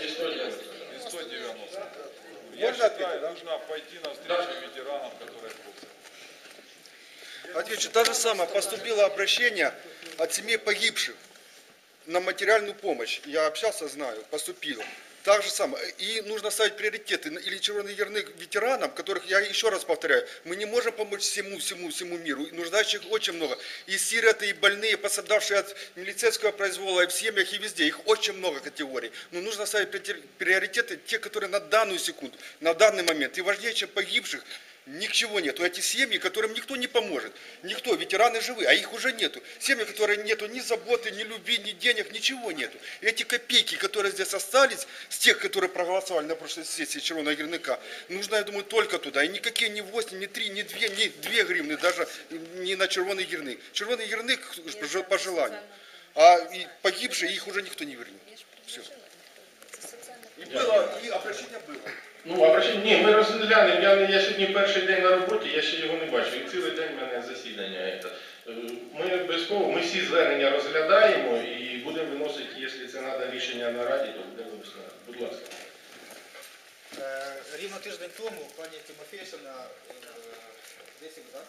И 190. И 190. Я Можно считаю, нужно пойти навстречу ветеранам, которые. Отвечу, то же самое, поступило обращение от семей погибших на материальную помощь. Я общался, знаю, поступило. Так же самое. И нужно ставить приоритеты. Или червоный ярлык ветеранам, которых, я еще раз повторяю, мы не можем помочь всему, всему, всему миру. Нуждающих очень много. И сироты, и больные, пострадавшие от милицейского произвола, и в семьях, и везде. Их очень много категорий. Но нужно ставить приоритет- приоритеты, те, которые на данную секунду, на данный момент. И важнее, чем погибших, Ничего нету. Эти семьи, которым никто не поможет. Никто. Ветераны живы, а их уже нету. Семьи, которые нету ни заботы, ни любви, ни денег, ничего нету. И эти копейки, которые здесь остались, с тех, которые проголосовали на прошлой сессии Червоного Герныка, нужно, я думаю, только туда. И никакие ни 8, ни 3, ни 2, ни 2 гривны, даже не на Червоный Герник. Червоный Герник по- по желанию. А и погибшие, их уже никто не вернет. Все. И было, и обращение было. Ну, обращення, ні, ми розглянемо. Я, я сьогодні перший день на роботі, я ще його не бачив. І цілий день в мене засідання. Це. Ми обов'язково, ми всі звернення розглядаємо і будемо виносити, якщо це треба рішення на раді, то будемо виносити. Будь ласка. Е, Рівно тиждень тому пані Тимофєєвна десь так?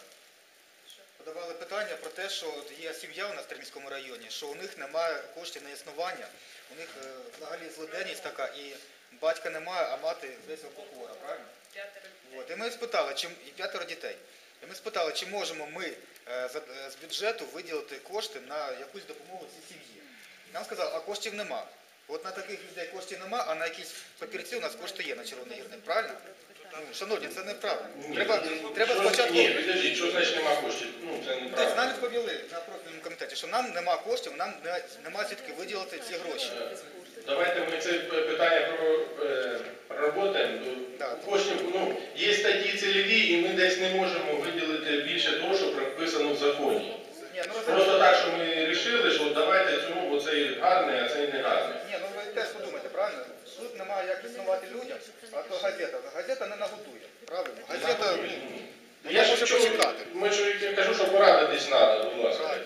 Подавали питання про те, що от є сім'я у нас в Терміському районі, що у них немає коштів на існування, у них е, взагалі злиденність така, і батька немає, а мати десь хвора, правильно? От. І ми спитали, чим і п'ятеро дітей. І ми спитали, чи можемо ми е, за- е, з бюджету виділити кошти на якусь допомогу цій сім'ї. Нам сказали, а коштів нема. От на таких людей коштів нема, а на якісь папірці у нас кошти є на червоний гірник, правильно? Ну, шановні, це неправильно. Треба, треба спочатку. Ні, підождіть, що значить нема коштів? Ну, це неправильно. нам відповіли на профільному комітеті, що нам нема коштів, нам не- нема звідки виділити ці гроші. Давайте ми це питання про е, проработаємо. Так. Коштів, ну, є статті цільові, і ми десь не можемо виділити більше того, що прописано в законі. Ні, ну Просто так, що ми вирішили, що давайте цьому, бо цей гарний, а цей не гарний. Ні, ну ви теж подумайте, правильно? Тут немає як існувати людям, а то газета. Газета не нагодує. Правильно? Газета Ну, Я ж ми ж я кажу, що порадитись треба, будь ласка.